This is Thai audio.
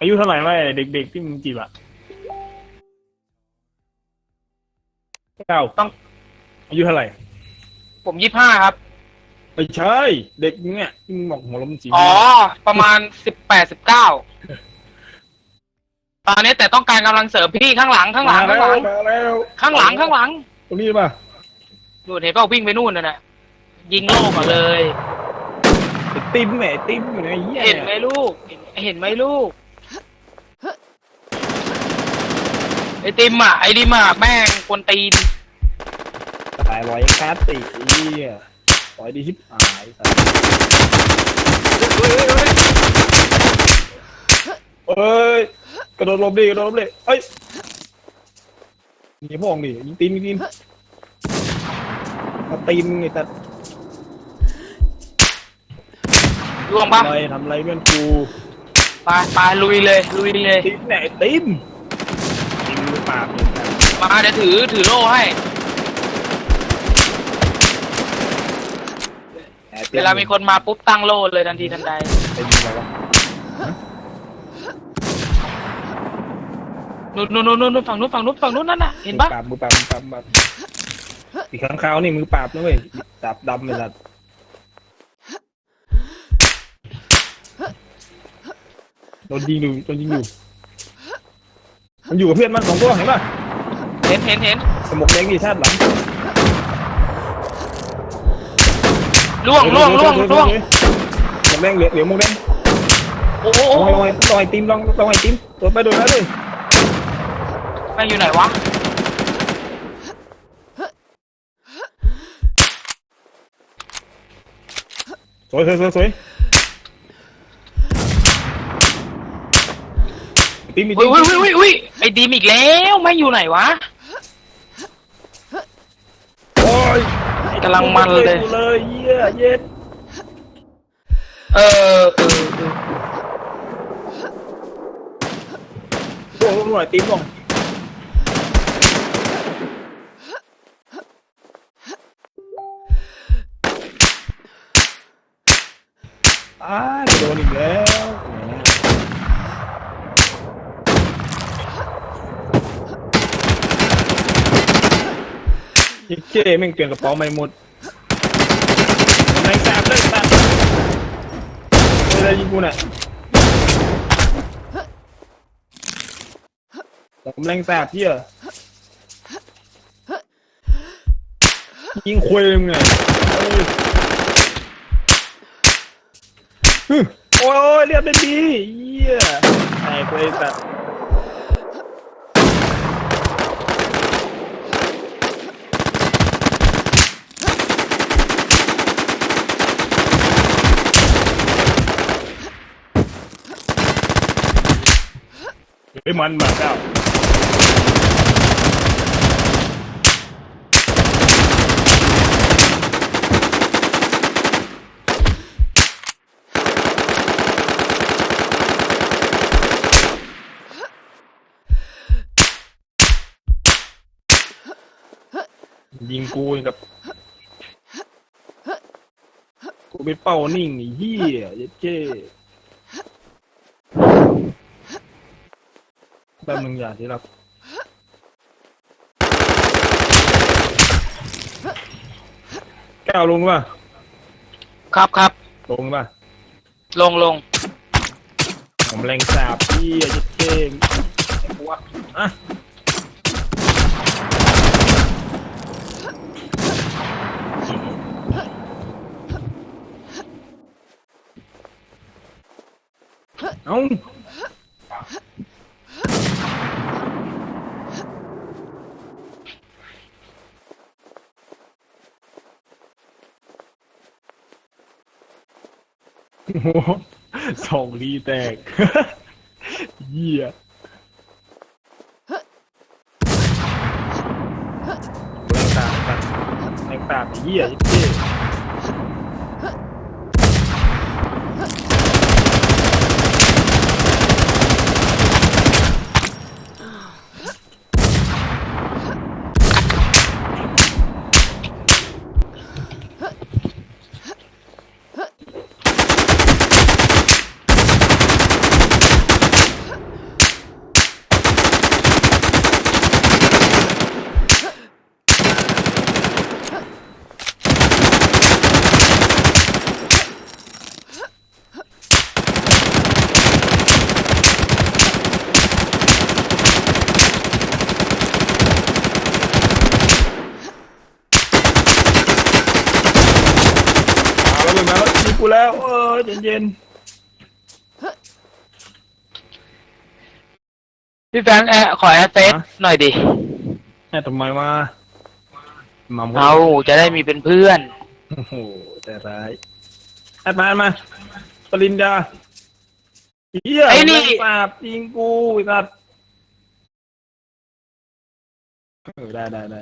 อายุเท่าไหร่วะไอ้เด็ก ๆ ที่มึงจีบอะเก้าต้อง อายุเท่าไหร่ผมยี่ห้าครับ ไม่ใช่เด็กเนี่ยที่มึงบอกหัวล้มจีบอ๋อ ประมาณสิบแปดสิบเก้าตอนนี้แต่ต้องการกำลังเสริมพี่ข้างหลังข้างหลังมาข้างหลังมาแล้วข้างหลังข้างหลังตรงนี้ป่ะดูเห็นเปล่าวิ่งไปนู่นน่ะนะยิงโลกก่อนเลยไอ้ติมแหม่ติมอยู่ในเหี้ยเห็นไหมลูกเห็นเห็นไหมลูก ไอติมอะไอติมอะแม่งกวนตีนตายร้อยคาติไอ้เหี้ยร้อยดีชิบหายสัสเอ้ยกระโดดหลบดิกระโดดหลบดิเอ้ยยิงพวกดิยิงตีนยิงตีนเอาตีนไอ้แต่ล่วงปะทำอะไรทำอะไรเพื่อนกูไปไปลุยเลยลุยเลยติมไหนติมติมมือ ปากเลยนะมาเดี๋ยวถือถือโล่ให้แหติเวลามีคนมาปุ๊บตั้งโล่เลยทันทีทันใดติมอะไรวะนู่นนู่นนู่นนู่นฝั่งนู้นฝั่งนู้นฝั่งนู้นนั่นน่ะเห็นปะมือปราบมือปราบมือปราบมือปราบอีกข้างขาวนี่มือปราบนะเว้ยดาบดำเลยสัตว์โดนยิงอยู่โดนยิงอยู่ มันอยู่กับเพื่อนมันสองตัวเห็นป่ะเห็นเห็นเห็นสมกแดงดีชาติหลังล่วงล่วงล่วงล่วงสมกแดงเหลือเหลือหมกแดงโอ้โหลองลองลองไอติมลองลองไอติมโดนไปโดนไปเลยแม่งอยู่ไหนวะสวยสวยสวยสวย ไอติมมีอุ้ติยมอุ้ยอุ้ยอุ้ยไอ้ดีมอีกแล้วแม่งอยู่ไหนวะโอ้ยกำลังมันเลย กูเลยเยี่ยเย็ดเออเออเออพวกหน่อยติมลงอ้ายโดนอีกแล้ว ยิ่เจ๊แม่งเปลี่ยนกระเป๋าใหม่หมดในแสบเลยแสบเวลายิงกูน่ะผมแรงแสบพี่ยยิงควยมึงไงโอ้ยเรียบได้ดีเยี่ยแตกเลยสัตว์ เฮ้ยมันมาเจ้ายิงกูกับกูไปเป้านิ่งไอ้เหี้ยเย็ดเจ้ ป๊บนึงอย่าที่รักแก้วลงป่ะครับครับลงป่ะลงลงผมแรงสาบเหี้ยเย็ดเจ้ไอ้พวกอะเอ้า โอ้โหสองรีแตก เยี่ยแรงตาแรงตาแรงตาเยี่ยเยี่ กูแล้ว เออเย็นพี่แฟรงค์แอร์ขอแอร์เฟสหน่อยดิๆแม่ทำไมมาหม่ำเอาจะได้มีเป็นเพื่อน โอ้โหแต่ร้ายแอดมาแอดมาปริญญาเฮียไอ้นี่แม่งปราบยิงกูไอ้สัตว์เออได้ได้ได้